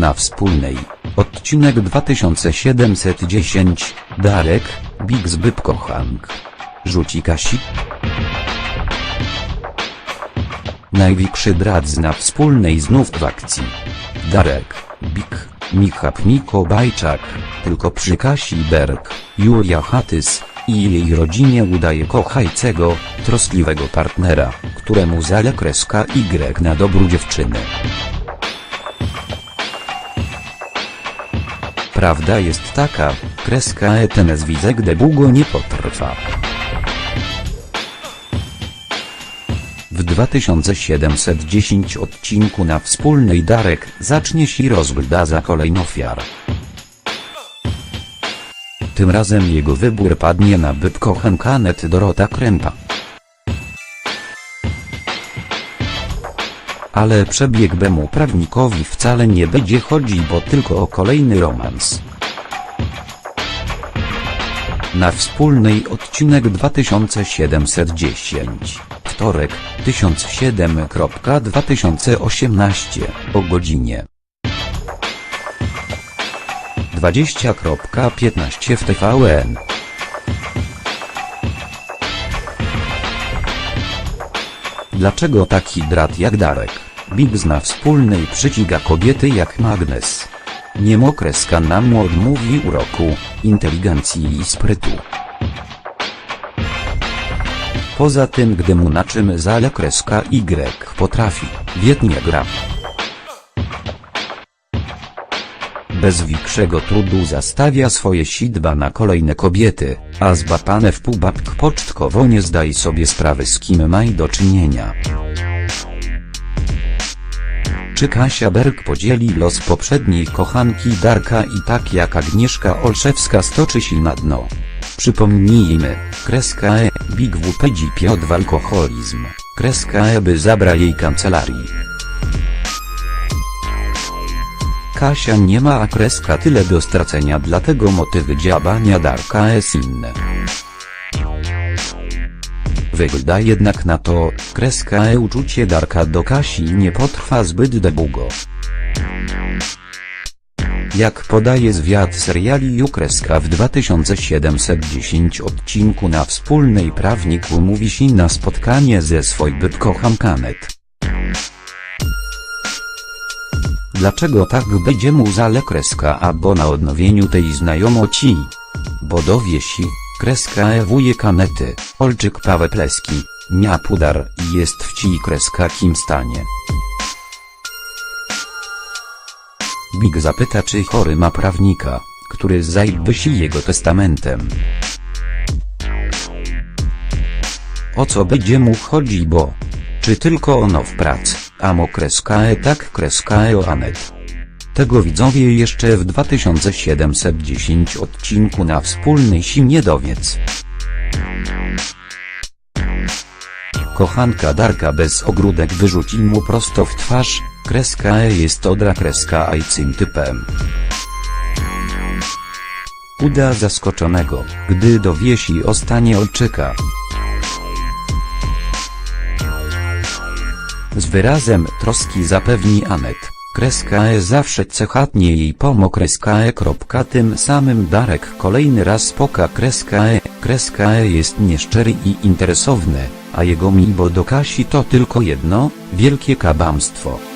na wspólnej. Odcinek 2710, Darek, Big Zbyt Kochank. Rzuci Kasi. Największy drat na wspólnej znów w akcji. Darek, Big, Michał Miko Bajczak, tylko przy Kasi Berg, Julia Hatys i jej rodzinie udaje kochajcego, troskliwego partnera, któremu zale kreska Y na dobru dziewczyny. Prawda jest taka, kreska ten zwidzek długo nie potrwa. W 2710 odcinku na wspólnej Darek zacznie się rozgląda za kolejną ofiar. Tym razem jego wybór padnie na byt kochankanet Dorota Krępa. Ale przebiegbemu prawnikowi wcale nie będzie chodzi, bo tylko o kolejny romans. Na wspólnej odcinek 2710, wtorek, 1007.2018, o godzinie 20.15 w TVN. Dlaczego taki drat jak Darek, Big zna wspólnej przyciga kobiety jak magnes? Niemokreska nam odmówi uroku, inteligencji i sprytu. Poza tym gdy mu na czym zale kreska Y potrafi, wietnie gra. Bez większego trudu zastawia swoje sidba na kolejne kobiety, a zbapane w pół pocztkowo nie zdaje sobie sprawy z kim ma do czynienia. Czy Kasia Berg podzieli los poprzedniej kochanki Darka i tak jak Agnieszka Olszewska stoczy się na dno? Przypomnijmy, kreska E, Big W pedzi Piotr alkoholizm, kreska E by zabra jej kancelarii. Kasia nie ma a kreska tyle do stracenia dlatego motywy działania Darka jest inne. Wygląda jednak na to, kreska e uczucie Darka do Kasi nie potrwa zbyt długo. Jak podaje zwiad seriali Jukreska w 2710 odcinku na wspólnej prawnik umówi się na spotkanie ze swoj byt kochankanet. Dlaczego tak będzie mu zale kreska albo na odnowieniu tej znajomości? Bo dowiesi, kreska ewuje kanety, olczyk pawe pleski, mia pudar jest wci kreska kim stanie. Big zapyta czy chory ma prawnika, który zajmie się jego testamentem. O co będzie mu chodzi bo? Czy tylko ono w pracy, a mo kreska e tak kreska e o Anet. Tego widzowie jeszcze w 2710 odcinku na wspólnej si nie dowiedz. Kochanka Darka bez ogródek wyrzuci mu prosto w twarz, kreska e jest odra kreska ajcym typem. Uda zaskoczonego, gdy dowiesi o stanie olczyka. Z wyrazem troski zapewni Anet, kreska e zawsze cechatnie jej pomo kreska e. Tym samym Darek kolejny raz poka kreska e, kreska e jest nieszczery i interesowny, a jego miło do Kasi to tylko jedno, wielkie kabamstwo.